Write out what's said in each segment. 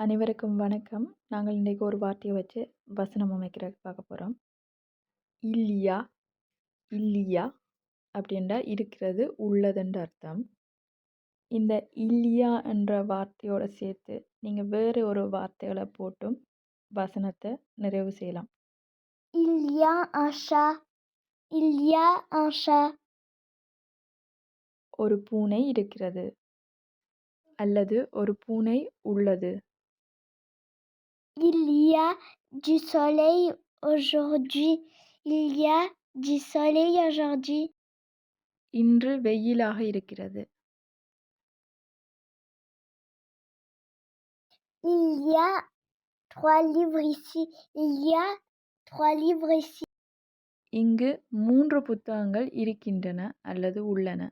அனைவருக்கும் வணக்கம். நாங்கள் இன்றைக்கு ஒரு வார்த்தையை வச்சு வசனம் அமைக்கிறதுக்கு பார்க்க போகிறோம் இல்லியா இல்லியா அப்படின்றா இருக்கிறது உள்ளதுன்ற அர்த்தம். இந்த இல்லியா என்ற வார்த்தையோடு சேர்த்து நீங்கள் வேறு ஒரு வார்த்தைகளை போட்டும் வசனத்தை நிறைவு செய்யலாம். இல்லியா ஆஷா இல்லியா ஆஷா. ஒரு பூனை இருக்கிறது அல்லது ஒரு பூனை உள்ளது. A du soleil aujourd'hui. Il y a du soleil aujourd'hui. இன்று வெயிலாக இருக்கிறது Il y a trois livres ici. Il y a trois livres ici. இங்கு மூன்று புத்தகங்கள் இருக்கின்றன அல்லது உள்ளன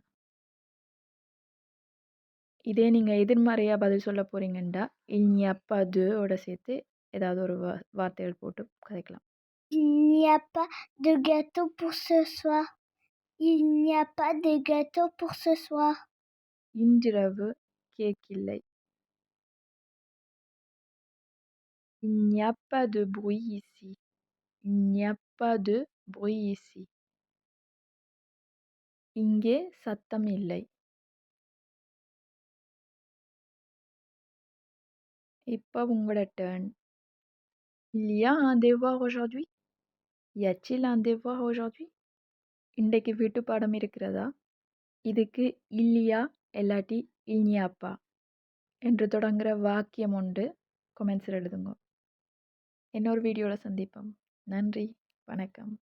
இதே நீங்கள் எதிர்மறையாக பதில் சொல்ல போகிறீங்கண்டா இனி அப்பா ஓட சேர்த்து ஏதாவது ஒரு வா வார்த்தைகள் போட்டு கதைக்கலாம் Il n'y a pas de gâteau pour ce soir. Il n'y a pas de gâteau pour ce soir. இன்றிரவு கேக் இல்லை Il n'y a pas de bruit ici. Il n'y a pas de bruit ici. இங்கே சத்தம் இல்லை இப்போ உங்களோட turn Il y a un devoir aujourd'hui? Y a-t-il un devoir aujourd'hui? இன்றைக்கு வீட்டு பாடம் இருக்கிறதா? இதுக்கு இல்லையா இல்லாட்டி இல்னியாப்பா என்று தொடங்குகிற வாக்கியம் உண்டு. கொமெண்ட்ஸில் எழுதுங்க. இன்னொரு வீடியோவில் சந்திப்போம். நன்றி. வணக்கம்.